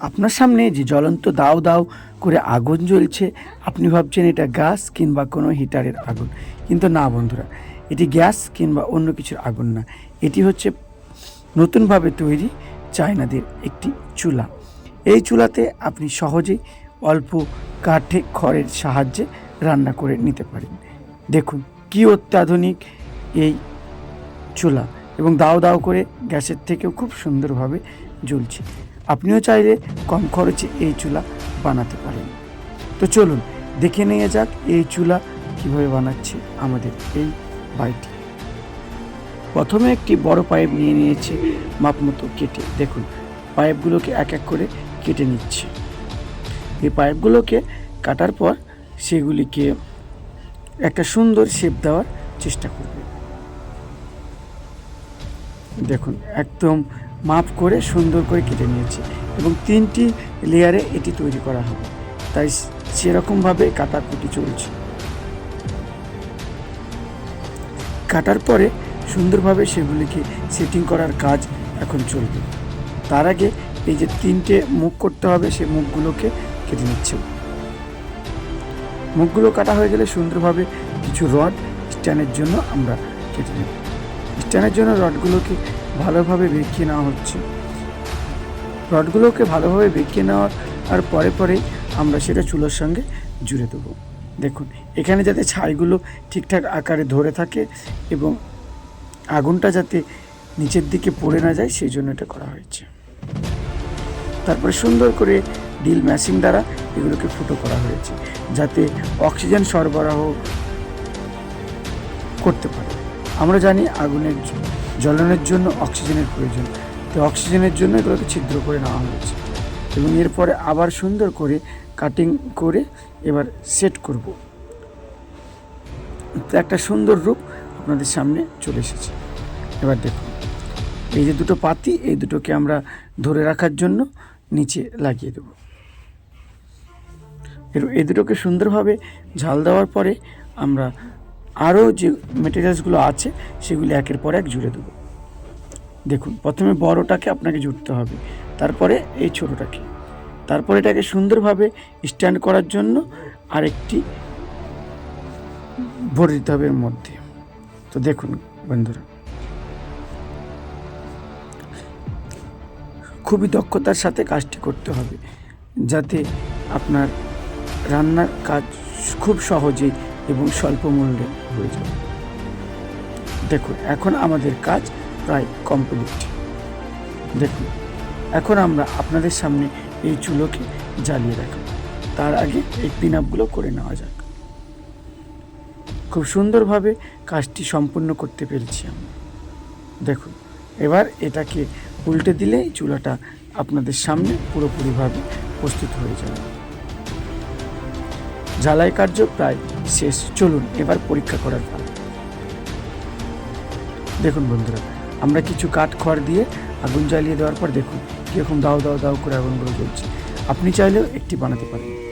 আপনার সামনে যে জ্বলন্ত দাও দাও করে আগুন জ্বলছে, আপনি ভাবছেন এটা গ্যাস কিংবা কোনো হিটারের আগুন। কিন্তু না বন্ধুরা, এটি গ্যাস কিংবা অন্য কিছুর আগুন না। এটি হচ্ছে নতুনভাবে তৈরি চায়নাদের একটি চুলা। এই চুলাতে আপনি সহজেই অল্প কাঠে খড়ের সাহায্যে রান্না করে নিতে পারেন। দেখুন, কি অত্যাধুনিক এই চুলা। এবং দাও দাও করে গ্যাসের থেকেও খুব সুন্দরভাবে জ্বলছে। আপনিও চাইলে কম খরচে এই চুলা বানাতে পারেন। তো চলুন, দেখে নিয়ে যাক এই চুলা কীভাবে বানাচ্ছে আমাদের এই বাড়িটি। প্রথমে একটি বড় পাইপ নিয়ে নিয়েছে, মাপ মতো কেটে। দেখুন, পাইপগুলোকে এক এক করে কেটে নিচ্ছে। এই পাইপগুলোকে কাটার পর সেগুলিকে একটা সুন্দর শেপ দেওয়ার চেষ্টা করবে। দেখুন, একদম মাপ করে সুন্দর করে কেটে নিয়েছে এবং তিনটি লেয়ারে এটি তৈরি করা হবে। তাই সেরকমভাবে কাটাকুটি চলছে। কাটার পরে সুন্দরভাবে সেগুলিকে সেটিং করার কাজ এখন চলবে। তার আগে এই যে তিনটে মুখ করতে হবে সেই মুখগুলোকে কেটে নিচ্ছে। মুখগুলো কাটা হয়ে গেলে সুন্দরভাবে কিছু রড স্ট্যান্ডের জন্য আমরা কেটে নেব। স্ট্যান্ডের জন্য রডগুলোকে ভালোভাবে বেঁকিয়ে নেওয়া হচ্ছে। রডগুলোকে ভালোভাবে বেঁকিয়ে নেওয়ার আর পরে পরেই আমরা সেটা চুলোর সঙ্গে জুড়ে দেবো। দেখুন, এখানে যাতে ছাইগুলো ঠিকঠাক আকারে ধরে থাকে এবং আগুনটা যাতে নিচের দিকে পড়ে না যায়, সেই জন্য এটা করা হয়েছে। তারপরে সুন্দর করে ডিল ম্যাশিং দ্বারা এগুলোকে ফুটো করা হয়েছে, যাতে অক্সিজেন সরবরাহ করতে পারে। আমরা জানি আগুনের জ্বলনের জন্য অক্সিজেনের প্রয়োজন। তো অক্সিজেনের জন্য এগুলোকে ছিদ্র করে নেওয়া হয়েছে। এবং এরপরে আবার সুন্দর করে কাটিং করে এবার সেট করব। তো একটা সুন্দর রূপ আপনাদের সামনে চলে এসেছে। এবার দেখুন, এই যে দুটো পাতি, এই দুটোকে আমরা ধরে রাখার জন্য নিচে লাগিয়ে দেব। এর, এই দুটোকে সুন্দরভাবে ঝাল দেওয়ার পরে আমরা আরও যে মেটেরিয়ালসগুলো আছে, সেগুলি একের পর এক জুড়ে দেবো। দেখুন, প্রথমে বড়টাকে আপনাকে জুড়তে হবে, তারপরে এই ছোটোটাকে। তারপরে এটাকে সুন্দরভাবে স্ট্যান্ড করার জন্য আরেকটি ভরে দিতে হবে এর মধ্যে। তো দেখুন বন্ধুরা, খুবই দক্ষতার সাথে কাজটি করতে হবে, যাতে আপনার রান্নার কাজ খুব সহজেই এবং স্বল্প মূল্যে হয়ে যাবে দেখুন, এখন আমাদের কাজ প্রায় কমপ্লিট দেখুন, এখন আমরা আপনাদের সামনে এই চুলোকে জ্বালিয়ে রাখব। তার আগে এই পিন আপগুলো করে নেওয়া যাক। খুব সুন্দরভাবে কাজটি সম্পূর্ণ করতে পেরেছি আমরা দেখুন, এবার এটাকে উল্টে দিলেই চুলাটা আপনাদের সামনে পুরোপুরিভাবে প্রস্তুত হয়ে যাবে। জ্বালাই কার্য প্রায় শেষ। চলুন, এবার পরীক্ষা করার পালা। দেখুন বন্ধুরা আমরা কিছু কাঠ খড় দিয়ে আগুন জ্বালিয়ে দেওয়ার পর দেখুন, কীরকম দাও দাও দাও করে আগুনগুলো জ্বলছে। আপনি চাইলেও একটি বানাতে পারেন।